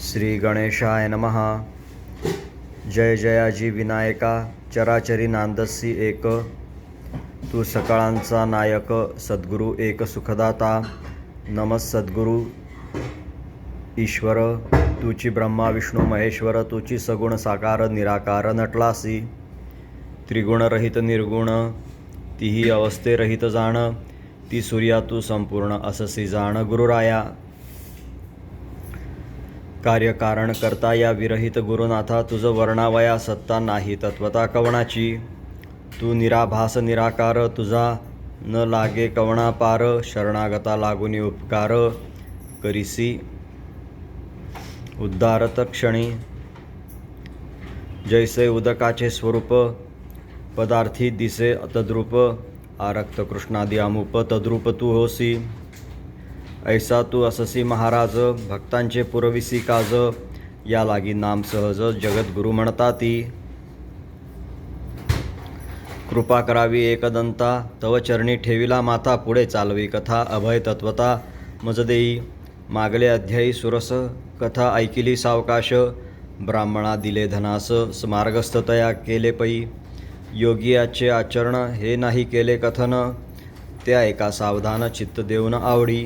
श्री गणेशाय नमः. जय जयाजी विनायका चराचरी नांदसी एक. तू सकाळांचा नायक सद्गुरू एक सुखदाता. नमस् सद्गुरू. ईश्वर तुची ब्रह्मा विष्णू महेश्वर तुची सगुण साकार निराकार नटलासी. त्रिगुणरहित निर्गुण. तीही अवस्थेरहित जाण. ती सूर्या तू संपूर्ण अससी जाण. गुरुराया कार्यकारण करता या विरहित गुरुनाथा तुझं वर्णावया सत्ता नाही. तत्वता कवणाची? तू निराभास निराकार तुझा न लागे कवणा पार शरणागता लागुनी उपकार. करिसी उद्धारत क्षणी. जैसे उदकाचे स्वरूप पदार्थी दिसे तद्रूप आरक्त कृष्णादी अमुप तद्रूप तू होसी. ऐसा तू अससी महाराज भक्तांचे पुरविसी काज या लागी नाम सहज जगद्गुरु म्हणता ती कृपा करावी एकदंता तव चरणी ठेविला माता पुढे चालवी कथा अभय तत्वता मज देई मागले अध्यायी सुरस कथा ऐकिली सावकाश ब्राह्मणा दिले धनास स्मार्गस्थतया केले पै. योगियाचे आचरण हे नाही केले कथन त्या एका सावधान चित्त देऊन आवडी.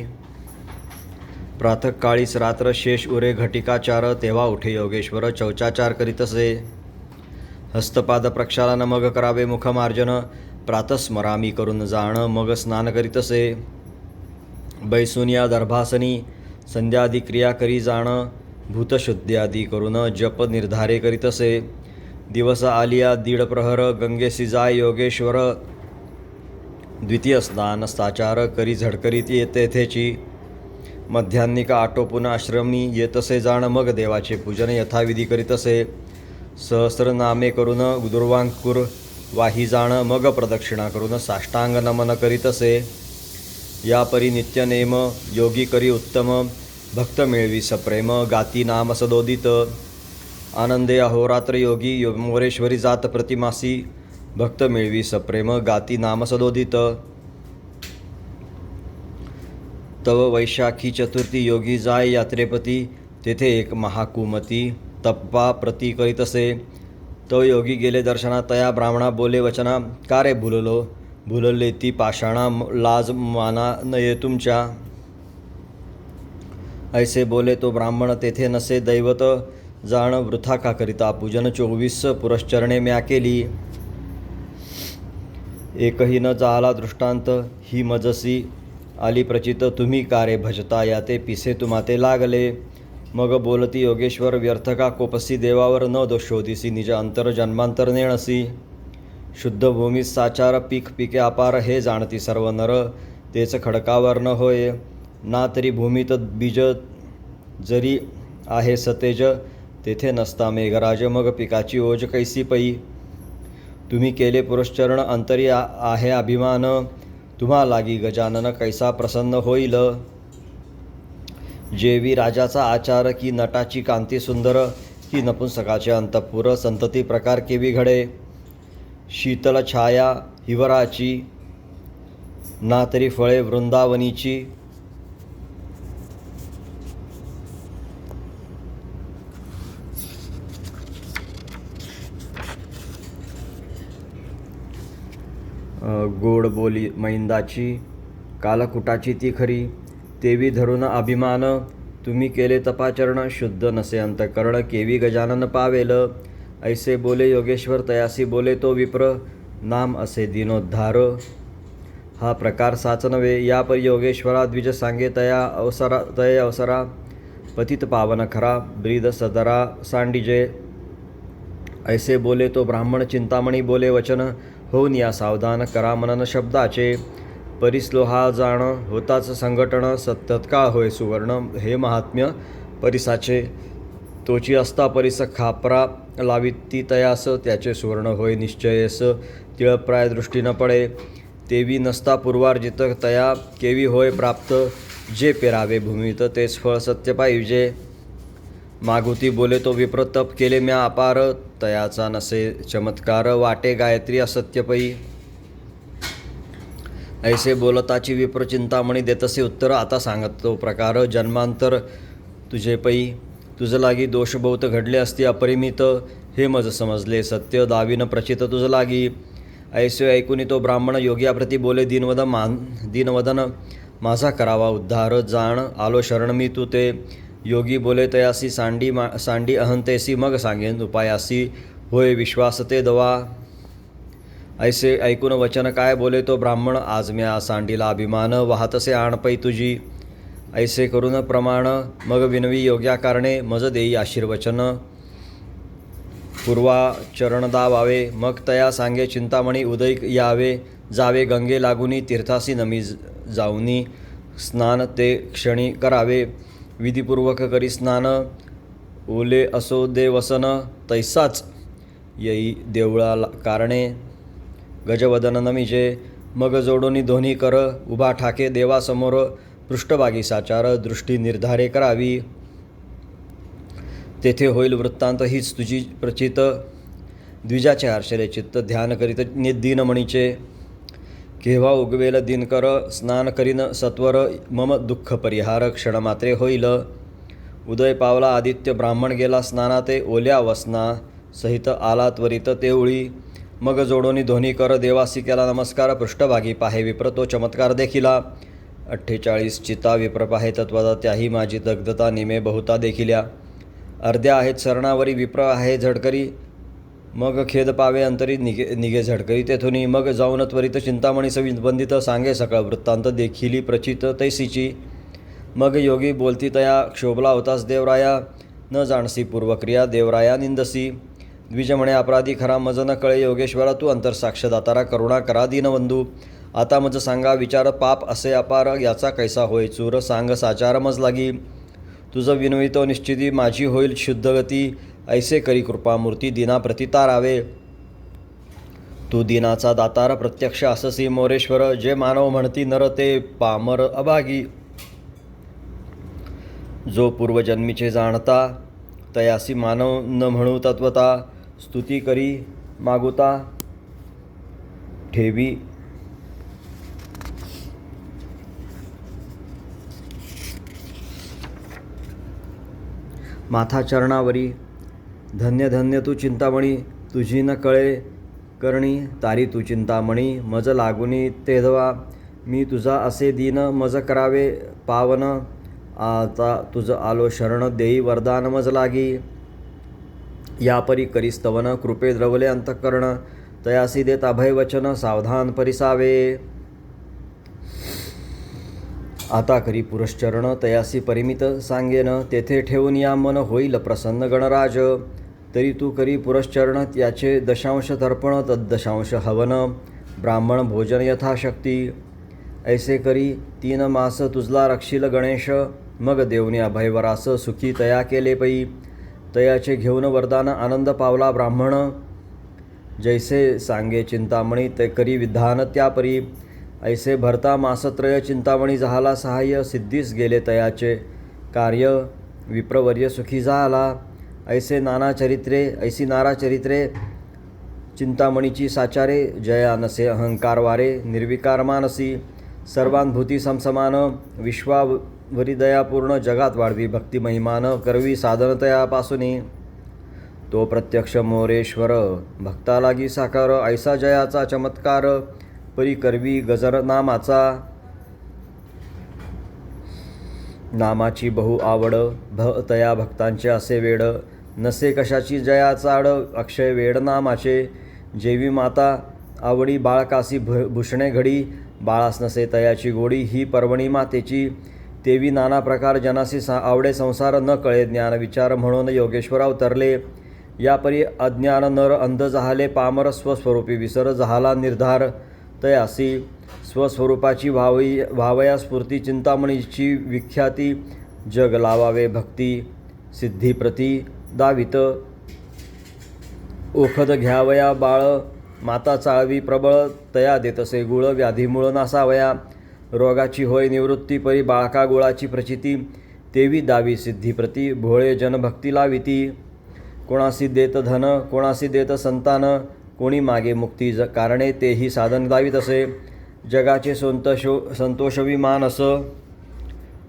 प्रातःकाळीस रात्र शेष उरे घटिकाचार तेव्हा उठे योगेश्वर चौचाचार करीतसे हस्तपाद प्रक्षालन मग करावे मुखमार्जन प्रातस्मरामी करून जाणं मग स्नान करीतसे बैसुनिया दर्भासनी संध्यादी क्रिया करी जाणं भूतशुद्ध्यादी करून जप निर्धारे करीतसे दिवस आलिया दीड प्रहर गंगेसी जाय योगेश्वर. द्वितीय स्नान साचार करी झडकरीत येतेथेची मध्यान्निका आटोपून आश्रमी येतसे जाण मग देवाचे पूजन यथाविधी करीतसे सहस्रनामे करून दुर्वांकुर वाही जाण मग प्रदक्षिणा करून साष्टांग नमन करीतसे या परी नित्यनेम योगी करी उत्तम भक्त मिळवी सप्रेम गाती नाम सदोदित. आनंदे अहोरात्र योगी यो मोरेश्वरी जात प्रतिमासी भक्त मिळवी सप्रेम गाती नाम सदोदित. तव वैशाखी चतुर्थी योगी जाय यात्रेपती तेथे एक महाकुमती तप्पा प्रती करीतसे तो योगी गेले दर्शना तया ब्राह्मणा बोले वचना का रे भुललो? भुलले ती पाषाणा लाज माना नये तुमच्या. ऐसे बोले तो ब्राह्मण तेथे नसे दैवत जाण वृथा का करिता? पूजन चोवीस पुरश्चरणे म्या केली. एकही न जाला दृष्टांत ही मजसी आली प्रचित तुम्ही कारे भजता? या ते पिसे तुम्हाते लागले. मग बोलती योगेश्वर व्यर्थ का कोपसी देवावर न दोषोदिसी निज अंतर जन्मांतर नेणसी. शुद्ध भूमीत साचार पीक पिके अपार हे जाणती सर्व नर. तेच खडकावर न होय. ना तरी भूमीत बीज जरी आहे सतेज तेथे नसता मेघराज. मग पिकाची ओज कैसी पई? तुम्ही केले पुरश्चरण अंतरी आ- आहे अभिमान. तुम्हा लागी गजानन कैसा प्रसन्न होईल? जेवी राजाचा आचार की नटाची कांती सुंदर की नपुंसकाचे अंतपुर संतती प्रकार केवी घडे? शीतल छाया हिवराची ना तरी फळे वृंदावनीची गोड बोली मैंदाची कालकुटाची ती खरी. तेवी धरून अभिमान तुम्ही केले तपाचरण शुद्ध नसे अंतकरण केवी गजानन पावेल. ऐसे बोले योगेश्वर तयासी बोले तो विप्र नाम असे दिनोद्धार. हा प्रकार साच नव्हे या परी योगेश्वरा द्विज सांगे तया अवसरा तय अवसरा. पतित पावन खरा ब्रीद सदरा सांडिजे. ऐसे बोले तो ब्राह्मण चिंतामणी बोले वचन होऊन या सावधान करा मनन शब्दाचे. परिश्लोहा जाणं होताच संघटन सत्तत्काळ होय सुवर्ण हे महात्म्य परिसाचे. तोची असता परिस खापरा लावीत ती तयास त्याचे सुवर्ण होय निश्चयस तिळप्राय दृष्टी न पडे. तेवी नसता पूर्वार्जित तया केवी होय प्राप्त जे पेरावे भूमीत तेच फळ सत्य पाहिजे. मागुती बोले तो विप्र तप केले म्या अपार तयाचा नसे चमत्कार वाटे गायत्री असत्यपई ऐसे बोलताची विप्र चिंतामणी देतसे उत्तर आता सांगतो प्रकार जन्मांतर तुझे पई तुझं लागी दोषभौत घडले असते अपरिमित हे मज समजले सत्य दावीन प्रचित तुझं लागी. ऐसे ऐकून तो ब्राह्मण योग्याप्रती बोले दिनवद मान दिनवदन माझा करावा उद्धार जाण आलो शरण मी तू ते योगी बोले तयासी सांडी मा सांडी अहंतेसी मग सांगेन उपायासी होय विश्वास ते दवा. ऐसे ऐकून वचन काय बोले तो ब्राह्मण आज म्या सांडीला अभिमान वाहतसे आणपै तुझी. ऐसे करून प्रमाण मग विनवी योग्या कारणे मज देई आशीर्वचन. पूर्वा चरणदा वावे मग तया सांगे चिंतामणी उदय यावे जावे गंगे लागुनी तीर्थासी नमी जाऊनी स्नान ते क्षणी करावे. विधिपूर्वक करी स्नान ओले असो दे वसन तैसाच येई देवळाला कारणे. गजवदन नमिजे मग जोडोनी दोन्ही कर उभा ठाके देवासमोर पृष्ठभागी साचार दृष्टी निर्धारे करावी. तेथे होईल वृत्तांत हीच तुझी प्रचित. द्विजाचे हर्षले चित्त ध्यान करीत निदिनमणीचे केव्हा उगवेल दिनकर स्नान करीन सत्वर मम दुःख परिहार क्षणमात्रे होईल. उदय पावला आदित्य ब्राह्मण गेला स्नानाते ओल्या वसना सहित आला त्वरित तेवळी. मग जोडोनी ध्वनी कर देवासी केला नमस्कार पृष्ठभागी पाहे विप्र तो चमत्कार देखिला. अठ्ठेचाळीस चिता विप्र पाहे तत्वदा त्याही माझी दग्धता निमे बहुता देखिल्या. अर्ध्या आहेत सरणावरी विप्र आहे झडकरी. मग खेद पावे अंतरी निघे निघे झडकरी तेथुनी. मग जाऊन त्वरित चिंतामणीस विबंधित सांगे सकळ. वृत्तांत देखिली प्रचित तैसीची. मग योगी बोलती तया क्षोभला होतास देवराया. न जाणसी पूर्वक्रिया देवराया निंदसी. द्विज म्हणे अपराधी खरा मज न कळे योगेश्वरा तू अंतरसाक्ष दातारा करुणा करा दीनबंधू. आता मज सांगा विचार पाप असे अपार याचा कैसा होय चूर सांग साचार मज लागी. तुझं विनवितो निश्चिती माझी होईल शुद्ध गती ऐसे करी कृपामूर्ती दिना तारावे. तू दिनाचा दातार प्रत्यक्ष अससी मोरेश्वर जे मानव म्हणती नर ते पामर अभागी. जो पूर्वजन्मीचे जाणता तयासी मानव न म्हणू तत्वता स्तुती करी मागुता. ठेवी. माथा चरणावरी धन्य धन्य तू चिंतामणी. तुझी न कळे करणी तारी तू चिंतामणी. मज लागुनी तेधवा. मी तुझा असे दीन मज करावे पावन. आता तुझं आलो शरण देई वरदान मज लागी. यापरी करिस्तवन कृपे द्रवले अंतकरण. तयासी देत अभय वचन सावधान परिसावे. आता करी पुरश्चरण तयासी परिमित सांगेन. तेथे ठेवून या मन होईल प्रसन्न गणराज. तरी तू करी पुरश्चरण याचे दशांश तर्पण तद्दशांश हवन. ब्राह्मण भोजन यथाशक्ती. ऐसे करी तीन मास तुझला रक्षील गणेश मग देवने अभयवरास सुखी तया केले पै. तयाचे घेऊन वरदान आनंद पावला ब्राह्मण. जैसे सांगे चिंतामणी ते करी विधान त्यापरी. ऐसे भरता मासत्रय चिंतामणी झाला सहाय्य सिद्धीस गेले तयाचे कार्य विप्रवर्य सुखी झाला. ऐसे नाना चरित्रे ऐसी नारा चरित्रे चिंतामणीची साचारे जया नसे अहंकार वारे निर्विकार मानसी सर्वांभूती समसमान विश्वावरिदयापूर्ण जगात वाढवी भक्ती महिमान करवी साधनतयापासून. तो प्रत्यक्ष मोरेश्वर भक्ता लागी साकार ऐसा जयाचा चमत्कार परी करवी गजर नामाचा. नामाची बहु आवड भ तया भक्तांचे असे वेड नसे कशाची जया चाड अक्षय वेडना माचे जेवी माता आवडी बाळकासी भ भूषणे घडी बाळास नसे तयाची गोडी ही पर्वणी मातेची तेवी नाना प्रकार जनासी सा आवडे संसार न कळे ज्ञान विचार म्हणून योगेश्वर अवतरले. यापरी अज्ञान नर अंध जहाले पामर स्वस्वरूपी विसर जहाला निर्धार तयासी. स्वस्वरूपाची व्हावी व्हावया स्फूर्ती चिंतामणीची विख्याती जग लावावे भक्ती सिद्धीप्रती. दावित. ओखद घ्यावया बाळ माता चाळवी प्रबळ तया देतसे गुळ व्याधीमुळं नासावया. रोगाची होय निवृत्ती परी बाळका गुळाची प्रचिती तेवी दावी सिद्धीप्रती भोळे जनभक्ती लाविती. कोणासी देत धन कोणासी देत संतान कोणी मागे मुक्ती ज कारणे तेही साधन दावीत असे जगाचे संतोषो संतोषविमान असं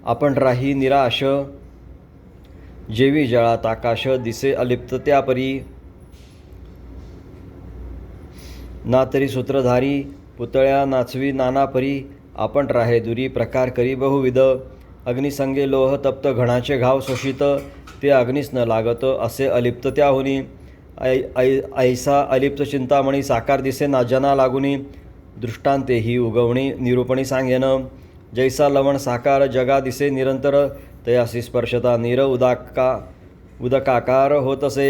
आपण राही निराश जेवी जळात आकाश दिसे अलिप्त त्यापरी ना तरी सूत्रधारी पुतळ्या नाचवी नानापरी आपण राहे दुरी प्रकार करी बहुविध. अग्निसंगे लोह तप्त घणाचे घाव शोषित ते अग्निस न लागत असे अलिप्त त्याहुनी. ऐ ऐ ऐसा अलिप्त चिंतामणी साकार दिसे ना जना लागुनी. दृष्टांते ही उगवणी निरूपणी सांगेन. जैसा लवण साकार जगा दिसे निरंतर. तयासी स्पर्शता नीर उदाका उदकाकार होत असे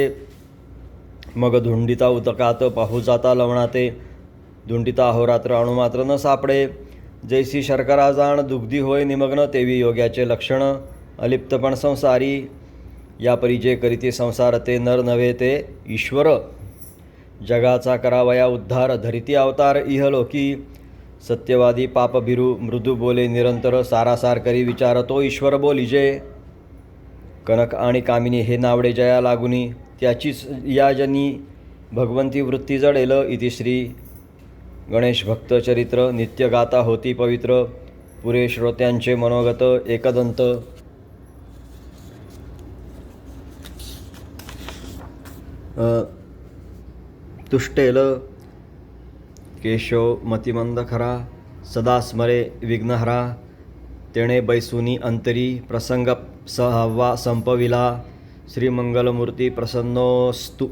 मग धुंडिता उदकात पाहू जाता लवणाते धुंडिता अहोरात्र अणुमात्र न सापडे जैसी शर्करा जाण दुग्धी होय निमग्न तेवी योग्याचे लक्षण अलिप्तपण संसारी या परिचय करीते संसार ते नर नव्हे ते ईश्वर. जगाचा करावया उद्धार धरिती अवतार इहलोकी सत्यवादी पापभिरू मृदू बोले निरंतर सारासार करी विचार तो ईश्वर बोलिजे कनक आणि कामिनी हे नावडे जया लागुनी त्याचीच या जनी भगवंती वृत्ती जडेल इति श्री. गणेश भक्त चरित्र नित्य गाता होती पवित्र पुरे श्रोत्यांचे मनोगत एकदंत. तुष्टेलं तुष्टेल केशव मतिमंद खरा सदा स्मरे विघ्नहरा तेणे बैसुनी अंतरी प्रसंग सहवा संपविला श्रीमंगलमूर्ती प्रसन्नोस्तु